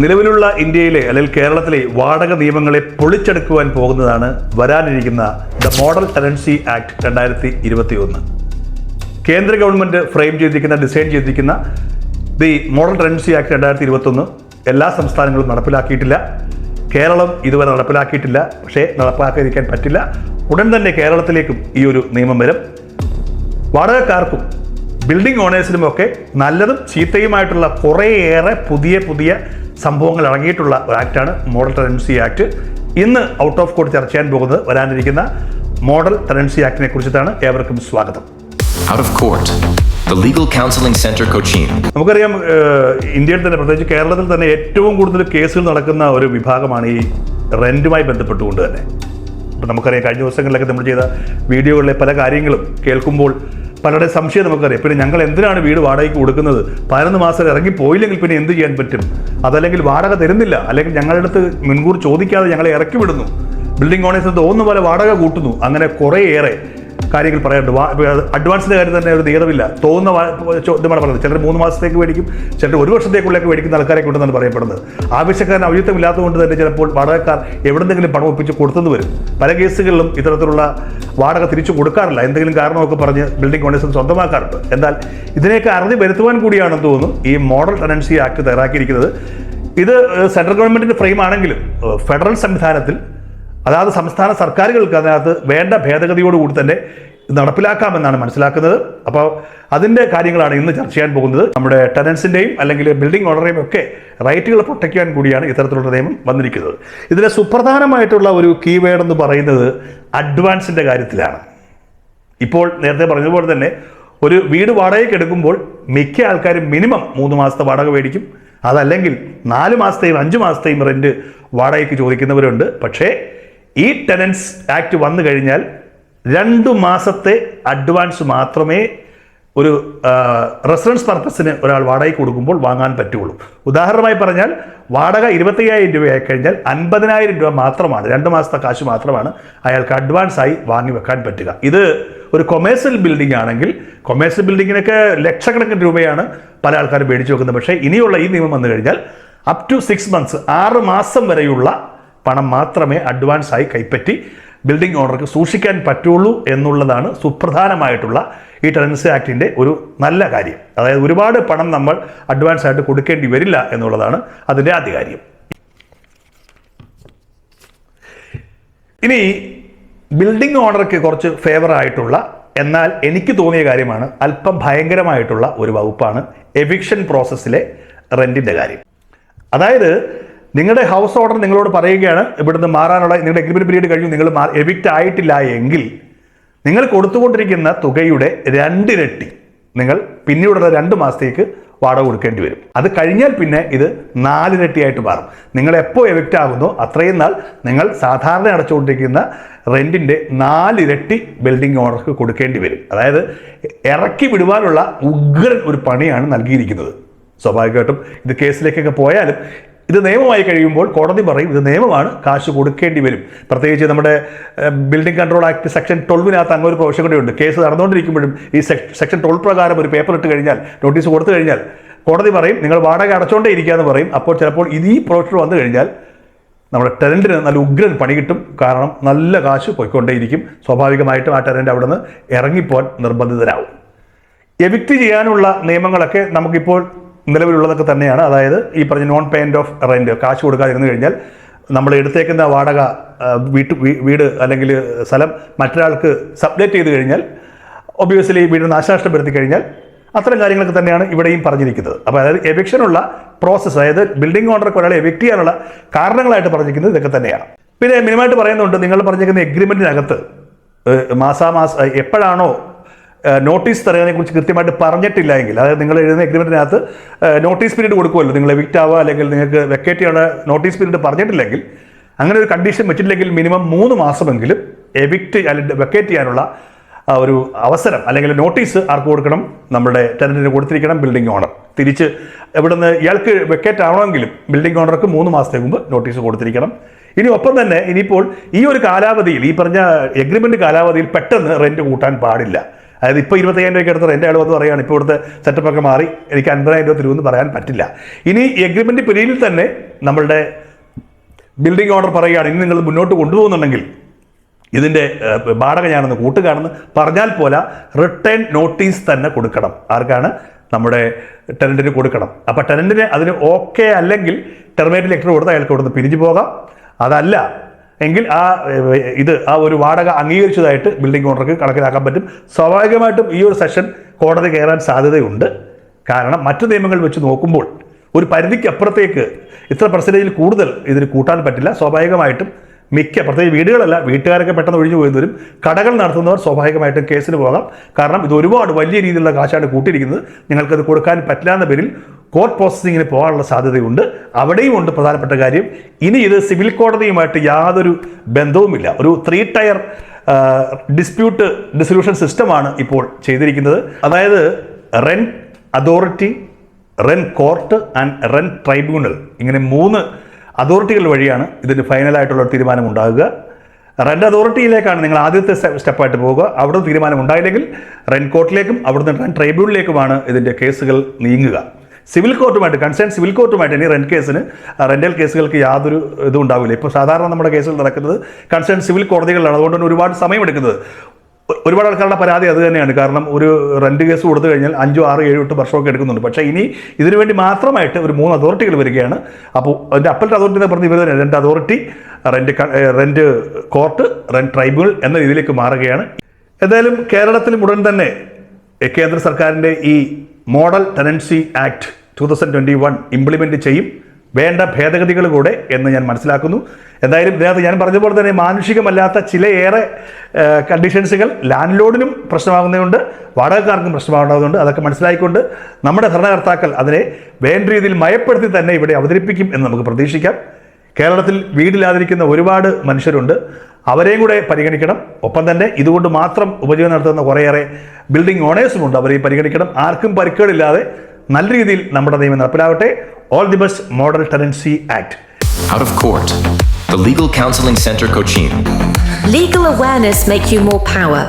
നിലവിലുള്ള ഇന്ത്യയിലെ അല്ലെങ്കിൽ കേരളത്തിലെ വാടക നിയമങ്ങളെ പൊളിച്ചെടുക്കുവാൻ പോകുന്നതാണ് വരാനിരിക്കുന്ന ദ മോഡൽ ടെനൻസി ആക്ട് രണ്ടായിരത്തി ഇരുപത്തി ഒന്ന് കേന്ദ്ര ഗവൺമെന്റ് ഫ്രെയിം ചെയ്തിരിക്കുന്ന ഡിസൈൻ ചെയ്തിരിക്കുന്ന ദി മോഡൽ ടെനൻസി ആക്ട് രണ്ടായിരത്തി ഇരുപത്തൊന്ന് എല്ലാ സംസ്ഥാനങ്ങളും നടപ്പിലാക്കിയിട്ടില്ല. കേരളം ഇതുവരെ നടപ്പിലാക്കിയിട്ടില്ല. പക്ഷേ നടപ്പിലാക്കാതിരിക്കാൻ പറ്റില്ല. ഉടൻ തന്നെ കേരളത്തിലേക്കും ഈ ഒരു നിയമം വരും. വാടകക്കാർക്കും ബിൽഡിംഗ് ഓണേഴ്സിനുമൊക്കെ നല്ലതും ചീത്തയുമായിട്ടുള്ള കുറേയേറെ പുതിയ പുതിയ സംഭവങ്ങൾ അടങ്ങിയിട്ടുള്ള ഒരു ആക്റ്റാണ് മോഡൽ ടെനൻസി ആക്ട്. ഇന്ന് ഔട്ട് ഓഫ് കോർട്ട് ചർച്ച ചെയ്യാൻ പോകുന്നത് വരാനിരിക്കുന്ന മോഡൽ ടെനൻസി ആക്ടിനെ കുറിച്ചിട്ടാണ് ഏവർക്കും സ്വാഗതം. Out of court the Legal Counseling Center Cochin. നമുക്കറിയാം ഇന്ത്യയിൽ തന്നെ പ്രത്യേകിച്ച് കേരളത്തിൽ തന്നെ ഏറ്റവും കൂടുതൽ കേസുകൾ നടക്കുന്ന ഒരു വിഭാഗമാണ് ഈ റെന്റുമായി ബന്ധപ്പെട്ടുകൊണ്ട് തന്നെ. ഇപ്പം നമുക്കറിയാം കഴിഞ്ഞ ദിവസങ്ങളിലൊക്കെ നമ്മൾ ചെയ്ത വീഡിയോകളിലെ പല കാര്യങ്ങളും കേൾക്കുമ്പോൾ പലരുടെ സംശയം നമുക്കറിയാം. പിന്നെ ഞങ്ങൾ എന്തിനാണ് വീട് വാടകയ്ക്ക് കൊടുക്കുന്നത്? പതിനൊന്ന് മാസം ഇറങ്ങി പോയില്ലെങ്കിൽ പിന്നെ എന്ത് ചെയ്യാൻ പറ്റും? അതല്ലെങ്കിൽ വാടക തരുന്നില്ല. അല്ലെങ്കിൽ ഞങ്ങളുടെ അടുത്ത് മുൻകൂർ ചോദിക്കാതെ ഞങ്ങളെ ഇറക്കി വിടുന്നു. ബിൽഡിംഗ് ഓണേഴ്സ് തോന്നുന്ന പോലെ വാടക കൂട്ടുന്നു. അങ്ങനെ കുറേയേറെ കാര്യങ്ങൾ ഇപ്പൊ അഡ്വാൻസിന്റെ കാര്യം തന്നെ ഒരു നിയതമില്ല. തോന്നുന്ന ചോദ്യമാണ് പറയുന്നത് ചിലർ മൂന്ന് മാസത്തേക്ക് മേടിക്കും ചിലർ ഒരു വർഷത്തേക്കുള്ളിലേക്ക് മേടിക്കുന്ന ആൾക്കാരെ കൊണ്ടെന്നാണ് പറയപ്പെടുന്നത്. ആവശ്യക്കാരൻ ഔചിത്യമില്ലാത്തതുകൊണ്ട് തന്നെ ചിലപ്പോൾ വാടകക്കാർ എവിടെന്തെങ്കിലും പണം ഒപ്പിച്ച് കൊടുത്തെന്ന് വരും. പല കേസുകളിലും ഇത്തരത്തിലുള്ള വാടക തിരിച്ചു കൊടുക്കാറില്ല. എന്തെങ്കിലും കാരണമൊക്കെ പറഞ്ഞ് ബിൽഡിംഗ് ഓണേഴ്സ് സ്വന്തമാക്കാറുണ്ട്. എന്നാൽ ഇതിനെയൊക്കെ അറുതി വരുത്തുവാൻ കൂടിയാണെന്ന് തോന്നുന്നു ഈ മോഡൽ ടെനൻസി ആക്ട് തയ്യാറാക്കിയിരിക്കുന്നത്. ഇത് സെൻട്രൽ ഗവൺമെന്റിന്റെ ഫ്രെയിം ആണെങ്കിലും ഫെഡറൽ സംവിധാനത്തിൽ അതാത് സംസ്ഥാന സർക്കാരുകൾക്ക് അതിനകത്ത് വേണ്ട ഭേദഗതിയോടുകൂടി തന്നെ നടപ്പിലാക്കാമെന്നാണ് മനസ്സിലാക്കുന്നത്. അപ്പോൾ അതിന്റെ കാര്യങ്ങളാണ് ഇന്ന് ചർച്ച ചെയ്യാൻ പോകുന്നത്. നമ്മുടെ ടെനൻസിന്റെയും അല്ലെങ്കിൽ ബിൽഡിംഗ് ഓണറേയും ഒക്കെ റൈറ്റുകൾ പ്രൊട്ടക്ട് ചെയ്യാൻ കൂടിയാണ് ഇത്തരത്തിലുള്ള നിയമം വന്നിരിക്കുന്നത്. ഇതിലെ സുപ്രധാനമായിട്ടുള്ള ഒരു കീവേഡ് എന്ന് പറയുന്നത് അഡ്വാൻസിന്റെ കാര്യത്തിലാണ്. ഇപ്പോൾ നേരത്തെ പറഞ്ഞതുപോലെ തന്നെ ഒരു വീട് വാടകയ്ക്ക് എടുക്കുമ്പോൾ മിക്ക ആൾക്കാരും മിനിമം മൂന്ന് മാസത്തെ വാടക മേടിക്കും. അതല്ലെങ്കിൽ നാല് മാസത്തെയും അഞ്ച് മാസത്തെയും റെന്റ് വാടകയ്ക്ക് ചോദിക്കുന്നവരുണ്ട്. പക്ഷേ ഈ ടെനൻസ് ആക്ട് വന്നു കഴിഞ്ഞാൽ രണ്ട് മാസത്തെ അഡ്വാൻസ് മാത്രമേ ഒരു റെസിഡൻസ് പർപ്പസിന് ഒരാൾ വാടകയ്ക്ക് കൊടുക്കുമ്പോൾ വാങ്ങാൻ പറ്റുള്ളൂ. ഉദാഹരണമായി പറഞ്ഞാൽ വാടക ഇരുപത്തയ്യായിരം രൂപയായി കഴിഞ്ഞാൽ അൻപതിനായിരം രൂപ മാത്രമാണ് രണ്ട് മാസത്തെ കാശ് മാത്രമാണ് അയാൾക്ക് അഡ്വാൻസ് ആയി വാങ്ങി വെക്കാൻ പറ്റുക. ഇത് ഒരു കൊമേഴ്സ്യൽ ബിൽഡിംഗ് ആണെങ്കിൽ കൊമേഴ്സ്യൽ ബിൽഡിങ്ങിനൊക്കെ ലക്ഷക്കണക്കിന് രൂപയാണ് പല ആൾക്കാരും മേടിച്ചു വെക്കുന്നത്. പക്ഷേ ഇനിയുള്ള ഈ നിയമം വന്നു കഴിഞ്ഞാൽ അപ് ടു സിക്സ് മന്ത്സ് ആറ് മാസം വരെയുള്ള പണം മാത്രമേ അഡ്വാൻസ് ആയി കൈപ്പറ്റി ബിൽഡിംഗ് ഓണർക്ക് സൂക്ഷിക്കാൻ പറ്റുള്ളൂ എന്നുള്ളതാണ് സുപ്രധാനമായിട്ടുള്ള ഈ ടെനൻസി ആക്ടിന്റെ ഒരു നല്ല കാര്യം. അതായത് ഒരുപാട് പണം നമ്മൾ അഡ്വാൻസ് ആയിട്ട് കൊടുക്കേണ്ടി വരില്ല എന്നുള്ളതാണ് അതിന്റെ ആദ്യ കാര്യം ഇനി ബിൽഡിംഗ് ഓണർക്ക് കുറച്ച് ഫേവർ ആയിട്ടുള്ള എന്നാൽ എനിക്ക് തോന്നിയ കാര്യമാണ് അല്പം ഭയങ്കരമായിട്ടുള്ള ഒരു വകുപ്പാണ് എവിക്ഷൻ പ്രോസസ്സിലെ റെന്റിന്റെ കാര്യം. അതായത് നിങ്ങളുടെ ഹൗസ് ഓർഡർ നിങ്ങളോട് പറയുകയാണ് ഇവിടുന്ന് മാറാനുള്ള നിങ്ങളുടെ എഗ്രിമെന്റ് പീരീഡ് കഴിഞ്ഞു നിങ്ങൾ എവിക്റ്റ് ആയിട്ടില്ല എങ്കിൽ നിങ്ങൾ കൊടുത്തുകൊണ്ടിരിക്കുന്ന തുകയുടെ രണ്ടിരട്ടി നിങ്ങൾ പിന്നീടുള്ള രണ്ട് മാസത്തേക്ക് വാടക കൊടുക്കേണ്ടി വരും. അത് കഴിഞ്ഞാൽ പിന്നെ ഇത് നാലിരട്ടിയായിട്ട് മാറും. നിങ്ങൾ എപ്പോൾ എവിക്റ്റ് ആകുന്നോ അത്രയും നാൾ നിങ്ങൾ സാധാരണ അടച്ചുകൊണ്ടിരിക്കുന്ന റെന്റിന്റെ നാലിരട്ടി ബിൽഡിംഗ് ഓണർക്ക് കൊടുക്കേണ്ടി വരും. അതായത് ഇറക്കി വിടുവാനുള്ള ഉഗ്രൻ ഒരു പണിയാണ് നൽകിയിരിക്കുന്നത്. സ്വാഭാവികമായിട്ടും ഇത് കേസിലേക്കൊക്കെ പോയാലും ഇത് നിയമമായി കഴിയുമ്പോൾ കോടതി പറയും ഇത് നിയമമാണ് കാശ് കൊടുക്കേണ്ടി വരും. പ്രത്യേകിച്ച് നമ്മുടെ ബിൽഡിംഗ് കൺട്രോൾ ആക്ട് സെക്ഷൻ ട്വൽവിനകത്ത് അങ്ങനെ ഒരു പ്രൊവിഷൻ കൂടെ ഉണ്ട്. കേസ് നടന്നുകൊണ്ടിരിക്കുമ്പോഴും ഈ സെക്ഷൻ ട്വൽവ് പ്രകാരം ഒരു പേപ്പർ ഇട്ട് കഴിഞ്ഞാൽ നോട്ടീസ് കൊടുത്തു കഴിഞ്ഞാൽ കോടതി പറയും നിങ്ങൾ വാടക അടച്ചുകൊണ്ടേ ഇരിക്കുകയെന്ന് പറയും. അപ്പോൾ ചിലപ്പോൾ ഇത് ഈ പ്രൊവിഷൻ വന്നു കഴിഞ്ഞാൽ നമ്മുടെ ടെലന്റിന് നല്ല ഉഗ്രൻ പണി കിട്ടും. കാരണം നല്ല കാശ് പോയിക്കൊണ്ടേയിരിക്കും. സ്വാഭാവികമായിട്ടും ആ ടെലന്റ് അവിടെ നിന്ന് ഇറങ്ങിപ്പോൻ നിർബന്ധിതരാകും എവിക്റ്റ് ചെയ്യാനുള്ള നിയമങ്ങളൊക്കെ നമുക്കിപ്പോൾ നിലവിലുള്ളതൊക്കെ തന്നെയാണ്. അതായത് ഈ പറഞ്ഞ നോൺ പേയ്മെന്റ് ഓഫ് റെന്റ് കാശ് കൊടുക്കാതിരുന്നു കഴിഞ്ഞാൽ നമ്മൾ എടുത്തേക്കുന്ന വാടക വീട്ട് വീട് അല്ലെങ്കിൽ സ്ഥലം മറ്റൊരാൾക്ക് സബ്ലേറ്റ് ചെയ്ത് കഴിഞ്ഞാൽ ഒബിയസ്ലി വീട് നാശനഷ്ടം വരുത്തി കഴിഞ്ഞാൽ അത്തരം കാര്യങ്ങളൊക്കെ തന്നെയാണ് ഇവിടെയും പറഞ്ഞിരിക്കുന്നത്. അപ്പോൾ അതായത് എവിക്ഷനുള്ള പ്രോസസ്സ് അതായത് ബിൽഡിംഗ് ഓണർക്ക് ഒരാളെ എവിക്റ്റ് ചെയ്യാനുള്ള കാരണങ്ങളായിട്ട് പറഞ്ഞിരിക്കുന്നത് ഇതൊക്കെ തന്നെയാണ്. പിന്നെ മിനിമമായിട്ട് പറയുന്നുണ്ട് നിങ്ങൾ പറഞ്ഞിരിക്കുന്ന എഗ്രിമെന്റിനകത്ത് മാസാമാസം എപ്പോഴാണോ നോട്ടീസ് തരുന്നതിനെ കുറിച്ച് കൃത്യമായിട്ട് പറഞ്ഞിട്ടില്ല എങ്കിൽ അതായത് നിങ്ങൾ എഴുതുന്ന എഗ്രിമെന്റിനകത്ത് ഏഹ്, നോട്ടീസ് പീരീഡ് കൊടുക്കുമല്ലോ. നിങ്ങൾ എവിക്റ്റ് ആവുക അല്ലെങ്കിൽ നിങ്ങൾക്ക് വെക്കേറ്റ് ചെയ്യണ നോട്ടീസ് പീരീഡ് പറഞ്ഞിട്ടില്ലെങ്കിൽ അങ്ങനെ ഒരു കണ്ടീഷൻ വെച്ചിട്ടില്ലെങ്കിൽ മിനിമം മൂന്ന് മാസമെങ്കിലും എവിക്റ്റ് അല്ലെങ്കിൽ വെക്കേറ്റ് ചെയ്യാനുള്ള ഒരു അവസരം അല്ലെങ്കിൽ നോട്ടീസ് ആർക്ക് കൊടുക്കണം? നമ്മുടെ ടെനന്റിന് കൊടുത്തിരിക്കണം ബിൽഡിംഗ് ഓണർ തിരിച്ച് ഇവിടുന്ന് ഇയാൾക്ക് വെക്കേറ്റ് ആവണമെങ്കിലും ബിൽഡിംഗ് ഓണർക്ക് മൂന്ന് മാസത്തേക്ക് മുമ്പ് നോട്ടീസ് കൊടുത്തിരിക്കണം. ഇനി ഒപ്പം തന്നെ ഇനിയിപ്പോൾ ഈ ഒരു കാലാവധിയിൽ ഈ പറഞ്ഞ എഗ്രിമെന്റ് കാലാവധിയിൽ പെട്ടെന്ന് റെന്റ് കൂട്ടാൻ പാടില്ല. അതായത് ഇപ്പോൾ ഇരുപത്തയ്യായിരം രൂപയ്ക്ക് അടുത്ത് എന്റെ ആൾ വന്ന് പറയുകയാണ് ഇപ്പോൾ ഇവിടുത്തെ സെറ്റപ്പൊക്കെ മാറി എനിക്ക് അൻപതിനായിരം രൂപ തിരുവെന്ന് പറയാൻ പറ്റില്ല. ഇനി എഗ്രിമെന്റ് പിരീഡിൽ തന്നെ നമ്മളുടെ ബിൽഡിംഗ് ഓർഡർ പറയുകയാണ് ഇനി നിങ്ങൾ മുന്നോട്ട് കൊണ്ടുപോകുന്നുണ്ടെങ്കിൽ ഇതിന്റെ വാടക ഞാനൊന്ന് കൂട്ടുകയാണെന്ന് പറഞ്ഞാൽ പോലെ റിട്ടേൺ നോട്ടീസ് തന്നെ കൊടുക്കണം. ആർക്കാണ്? നമ്മുടെ ടെനന്റിന് കൊടുക്കണം. അപ്പോൾ ടെനന്റിന് അതിന് ഓക്കെ അല്ലെങ്കിൽ ടെർമിനേറ്റ് ലെറ്റർ കൊടുത്ത് അയാൾക്ക് ഇവിടുന്ന് പിരിഞ്ഞു പോകാം. അതല്ല എങ്കിൽ ആ ഇത് ആ ഒരു വാടക അംഗീകരിച്ചതായിട്ട് ബിൽഡിംഗ് ഓണർക്ക് കണക്കിലാക്കാൻ പറ്റും. സ്വാഭാവികമായിട്ടും ഈ ഒരു സെഷൻ കോടതി കയറാൻ സാധ്യതയുണ്ട്. കാരണം മറ്റു നിയമങ്ങൾ വെച്ച് നോക്കുമ്പോൾ ഒരു പരിധിക്ക് അപ്പുറത്തേക്ക് ഇത്ര പെർസെന്റേജിൽ കൂടുതൽ ഇതിന് കൂട്ടാൻ പറ്റില്ല. സ്വാഭാവികമായിട്ടും മിക്ക പ്രത്യേകിച്ച് വീടുകളല്ല വീട്ടുകാരൊക്കെ പെട്ടെന്ന് ഒഴിഞ്ഞു പോയി കടകൾ നടത്തുന്നവർ സ്വാഭാവികമായിട്ടും കേസിന് പോകാം. കാരണം ഇത് ഒരുപാട് വലിയ രീതിയിലുള്ള കാശാണ് കൂട്ടിയിരിക്കുന്നത്. നിങ്ങൾക്കത് കൊടുക്കാൻ പറ്റില്ല എന്ന പേരിൽ കോർട്ട് പ്രോസസ്സിങ്ങിന് പോകാനുള്ള സാധ്യതയുണ്ട്. അവിടെയും ഉണ്ട് പ്രധാനപ്പെട്ട കാര്യം. ഇനി ഇത് സിവിൽ കോടതിയുമായിട്ട് യാതൊരു ബന്ധവുമില്ല. ഒരു ത്രീ ടയർ ഡിസ്പ്യൂട്ട് ഡിസൊല്യൂഷൻ സിസ്റ്റമാണ് ഇപ്പോൾ ചെയ്തിരിക്കുന്നത്. അതായത് rent authority rent court and rent tribunal ഇങ്ങനെ മൂന്ന് അതോറിറ്റികൾ വഴിയാണ് ഇതിന് ഫൈനലായിട്ടുള്ള തീരുമാനം ഉണ്ടാകുക. റെന്റ് അതോറിറ്റിയിലേക്കാണ് നിങ്ങൾ ആദ്യത്തെ സ്റ്റെപ്പായിട്ട് പോകുക അവിടെ തീരുമാനം ഉണ്ടായില്ലെങ്കിൽ റെൻ കോർട്ടിലേക്കും അവിടുന്ന് റെൻ ട്രൈബ്യൂണലിലേക്കുമാണ് ഇതിന്റെ കേസുകൾ നീങ്ങുക. സിവിൽ കോർട്ടുമായിട്ട് കൺസേൺ സിവിൽ കോർട്ടുമായിട്ട് ഇനി റെന്റ് കേസിന് റെന്റൽ കേസുകൾക്ക് യാതൊരു ഇതും ഉണ്ടാവില്ല. ഇപ്പോൾ സാധാരണ നമ്മുടെ കേസുകൾ നടക്കുന്നത് കൺസേൺ സിവിൽ കോടതികളിലാണ്. അതുകൊണ്ട് തന്നെ ഒരുപാട് സമയമെടുക്കുന്നത്. ഒരുപാട് ആൾക്കാരുടെ പരാതി അത് തന്നെയാണ്. കാരണം ഒരു റെന്റ് കേസ് കൊടുത്തു കഴിഞ്ഞാൽ അഞ്ചോ ആറ് ഏഴ് എട്ട് വർഷമൊക്കെ എടുക്കുന്നുണ്ട്. പക്ഷേ ഇനി ഇതിനു വേണ്ടി മാത്രമായിട്ട് ഒരു മൂന്ന് അതോറിറ്റികൾ വരികയാണ്. അപ്പോൾ അതിന്റെ അപ്പലറ്റ് അതോറിറ്റി എന്ന് പറഞ്ഞ് ഇവർ തന്നെ രണ്ട് authority rent rent court rent tribunal എന്ന രീതിയിലേക്ക് മാറുകയാണ്. എന്തായാലും കേരളത്തിൽ ഉടൻ തന്നെ കേന്ദ്ര സർക്കാരിന്റെ ഈ model tenancy act two thousand twenty one implement ചെയ്യും. വേണ്ട ഭേദഗതികൾ കൂടെ എന്ന് ഞാൻ മനസ്സിലാക്കുന്നു. എന്തായാലും ഇതിനകത്ത് ഞാൻ പറഞ്ഞ പോലെ തന്നെ മാനുഷികമല്ലാത്ത ചിലയേറെ കണ്ടീഷൻസുകൾ ലാൻഡ് ലോഡിനും പ്രശ്നമാകുന്നതുകൊണ്ട് വാടകക്കാർക്കും പ്രശ്നമാകുന്നതുകൊണ്ട് അതൊക്കെ മനസ്സിലാക്കിക്കൊണ്ട് നമ്മുടെ ഭരണകർത്താക്കൾ അതിനെ വേണ്ട രീതിയിൽ മയപ്പെടുത്തി തന്നെ ഇവിടെ അവതരിപ്പിക്കും എന്ന് നമുക്ക് പ്രതീക്ഷിക്കാം. കേരളത്തിൽ വീടില്ലാതിരിക്കുന്ന ഒരുപാട് മനുഷ്യരുണ്ട്. അവരെയും കൂടെ പരിഗണിക്കണം. ഒപ്പം തന്നെ ഇതുകൊണ്ട് മാത്രം ഉപജീവനം നടത്തുന്ന കുറേയേറെ ബിൽഡിംഗ് ഓണേഴ്സും ഉണ്ട്. അവരെയും പരിഗണിക്കണം. ആർക്കും പരിക്കുകളില്ലാതെ നല്ല രീതിയിൽ നമ്മുടെ നിയമം നടപ്പിലാവട്ടെ all the best model tenancy act Out of court. The Legal Counseling Center Cochin. Legal awareness make you more power.